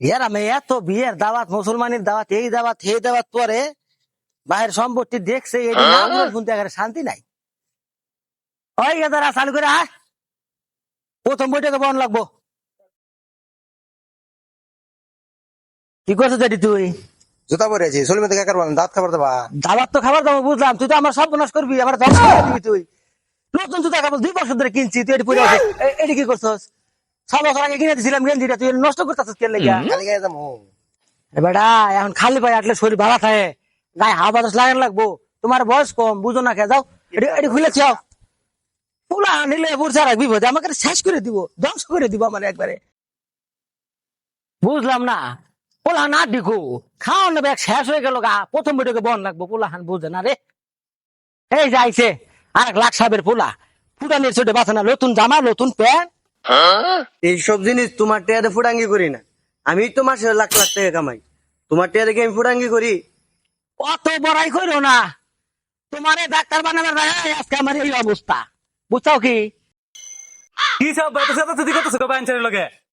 ইয়ার আমি এত বিয়ের দাওয়াত মুসলমানের দাওয়াত এই দাওয়াত এই দাওয়াত পরে সম্পত্তি দেখছে এই শুনতে শান্তি নাই। ওই গেদারা চালু করে আয়। প্রথম বইটাকে বন লাগবো। কি করছ যেটি তুই? জুতা পরে আছি চলবে থেকে কারবার দাঁত খাবার দেবা। দাওয়াত তো খাবার দাবো বুঝলাম। তুই তো আমার সব বনাশ করবি আমার ধ্বংস করে দিবি তুই। নতুন জুতা কাপড় দুই বছর ধরে কিনছি তুই এটি পরে এটি কি করছস? ছ বছর আগে কিনে দিছিলাম গেঞ্জিটা তুই নষ্ট করতেছিস কেন লেগে? বেটা এখন খালি পায়ে আটলে শরীর ভালো থাকে। গায়ে হাওয়া বাতাস লাগান লাগবো। তোমার বয়স কম বুঝো না যাও। এটি খুলে পুলা বিপদ। আমাকে শেষ করে দিব ধ্বংস করে দিব আমার একবারে। বুঝলাম না। পোলা না দিকু খাওয়ান নেবে এক শেষ হয়ে গেল গা। প্রথম বেটাকে বন লাগবো। পোলা হান বুঝে না রে। এই যাইছে আর এক লাখ সাবের পোলা। ফুটানির ছোটে বাঁচে না নতুন জামা নতুন প্যান্ট। এইসব জিনিস তোমার টেয়ারে ফুটাঙ্গি করি না। আমি তো মাসে লাখ লাখ টাকা কামাই। তোমার টেয়ারে কি আমি ফুটাঙ্গি করি? অত বড়াই করো না। তোমারে ডাক্তার বানাবার আজকে আমার এই অবস্থা। বুঝছ কি? কি সব বাইতে সাথে দিকে কত সুখ লগে?